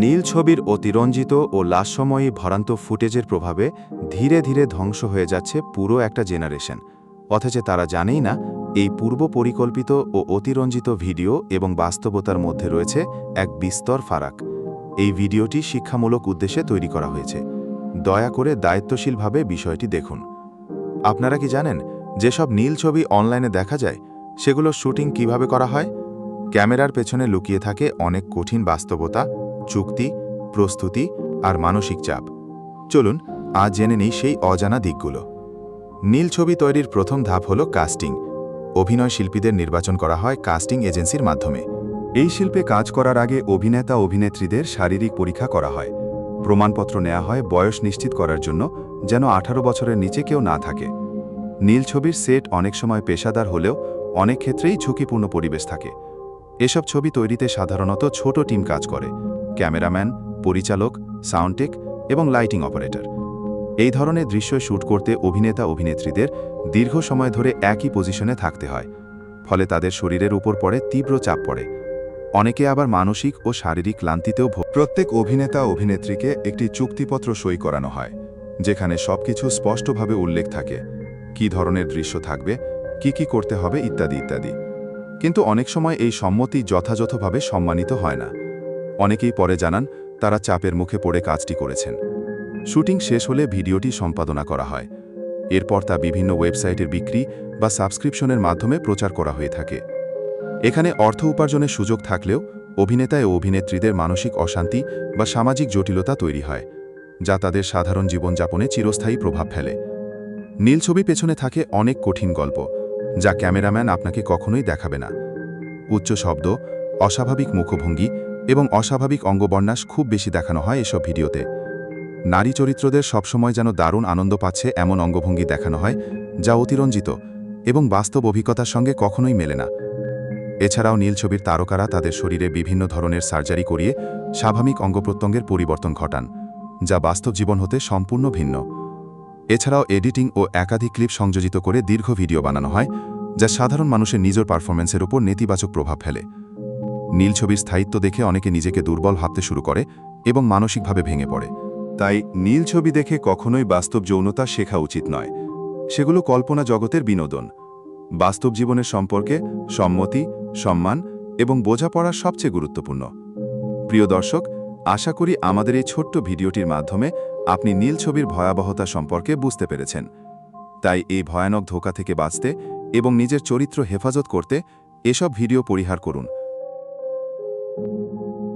নীল ছবির অতিরঞ্জিত ও লাশময়ী ভরান্ত ফুটেজের প্রভাবে ধীরে ধীরে ধ্বংস হয়ে যাচ্ছে পুরো একটা জেনারেশন। অথচ তারা জানেই না, এই পূর্ব পরিকল্পিত ও অতিরঞ্জিত ভিডিও এবং বাস্তবতার মধ্যে রয়েছে এক বিস্তর ফারাক। এই ভিডিওটি শিক্ষামূলক উদ্দেশ্যে তৈরি করা হয়েছে। দয়া করে দায়িত্বশীলভাবে বিষয়টি দেখুন। আপনারা কি জানেন, যেসব নীল ছবি অনলাইনে দেখা যায়, সেগুলো শুটিং কীভাবে করা হয়? ক্যামেরার পেছনে লুকিয়ে থাকে অনেক কঠিন বাস্তবতা চুক্তি প্রস্তুতি আর মানসিক চাপ। চলুন, আজ জেনে নিই সেই অজানা দিকগুলো। নীল ছবি তৈরির প্রথম ধাপ হল কাস্টিং। অভিনয় শিল্পীদের নির্বাচন করা হয় কাস্টিং এজেন্সির মাধ্যমে। এই শিল্পে কাজ করার আগে অভিনেতা, অভিনেত্রীদের শারীরিক পরীক্ষা করা হয়। প্রমাণপত্র নেওয়া হয় বয়স নিশ্চিত করার জন্য, যেন আঠারো বছরের নিচে কেউ না থাকে। নীল ছবির সেট অনেক সময় পেশাদার হলেও অনেক ক্ষেত্রেই ঝুঁকিপূর্ণ পরিবেশ থাকে। এসব ছবি তৈরিতে সাধারণত ছোট টিম কাজ করে। ক্যামেরাম্যান, পরিচালক, সাউন্ডটেক এবং লাইটিং অপারেটর। এই ধরনের দৃশ্য শ্যুট করতে অভিনেতা, অভিনেত্রীদের দীর্ঘ সময় ধরে একই পজিশনে থাকতে হয়, ফলে তাদের শরীরের উপর পড়ে তীব্র চাপ পড়ে। অনেকে আবার মানসিক ও শারীরিক ক্লান্তিতেও প্রত্যেক অভিনেতা, অভিনেত্রীকে একটি চুক্তিপত্র সই করানো হয়, যেখানে সবকিছু স্পষ্টভাবে উল্লেখ থাকে, কি ধরনের দৃশ্য থাকবে, কি কি করতে হবে ইত্যাদি ইত্যাদি। কিন্তু অনেক সময় এই সম্মতি যথাযথভাবে সম্মানিত হয় না। অনেকেই পরে জানান, তারা চাপের মুখে পড়ে কাজটি করেছেন। শুটিং শেষ হলে ভিডিওটি সম্পাদনা করা হয়। এরপর তা বিভিন্ন ওয়েবসাইটের বিক্রি বা সাবস্ক্রিপশনের মাধ্যমে প্রচার করা হয়ে থাকে। এখানে অর্থ উপার্জনের সুযোগ থাকলেও অভিনেতা ও অভিনেত্রীদের মানসিক অশান্তি বা সামাজিক জটিলতা তৈরি হয়, যা তাদের সাধারণ জীবনযাপনে চিরস্থায়ী প্রভাব ফেলে। নীল ছবি পেছনে থাকে অনেক কঠিন গল্প, যা ক্যামেরাম্যান আপনাকে কখনোই দেখাবে না। উচ্চ শব্দ, অস্বাভাবিক মুখভঙ্গি এবং অস্বাভাবিক অঙ্গবন্যাস খুব বেশি দেখানো হয় এসব ভিডিওতে। নারী চরিত্রদের সবসময় যেন দারুণ আনন্দ পাচ্ছে এমন অঙ্গভঙ্গি দেখানো হয়, যা অতিরঞ্জিত এবং বাস্তব অভিজ্ঞতার সঙ্গে কখনোই মেলে না। এছাড়াও নীল ছবির তারকারা তাদের শরীরে বিভিন্ন ধরনের সার্জারি করিয়ে স্বাভাবিক অঙ্গপ্রত্যঙ্গের পরিবর্তন ঘটান, যা বাস্তব জীবন হতে সম্পূর্ণ ভিন্ন। এছাড়াও এডিটিং ও একাধিক ক্লিপ সংযোজিত করে দীর্ঘ ভিডিও বানানো হয়, যা সাধারণ মানুষের নিজের পারফরমেন্সের উপর নেতিবাচক প্রভাব ফেলে। নীল ছবির স্থায়িত্ব দেখে অনেকে নিজেকে দুর্বল ভাবতে শুরু করে এবং মানসিকভাবে ভেঙে পড়ে। তাই নীল ছবি দেখে কখনোই বাস্তব যৌনতা শেখা উচিত নয়। সেগুলো কল্পনা জগতের বিনোদন। বাস্তব জীবনের সম্পর্কে সম্মতি, সম্মান এবং বোঝাপড়া সবচেয়ে গুরুত্বপূর্ণ। প্রিয় দর্শক, আশা করি আমাদের এই ছোট্ট ভিডিওটির মাধ্যমে আপনি নীল ছবির ভয়াবহতা সম্পর্কে বুঝতে পেরেছেন। তাই এই ভয়ানক ধোকা থেকে বাঁচতে এবং নিজের চরিত্র হেফাজত করতে এসব ভিডিও পরিহার করুন। Thank you.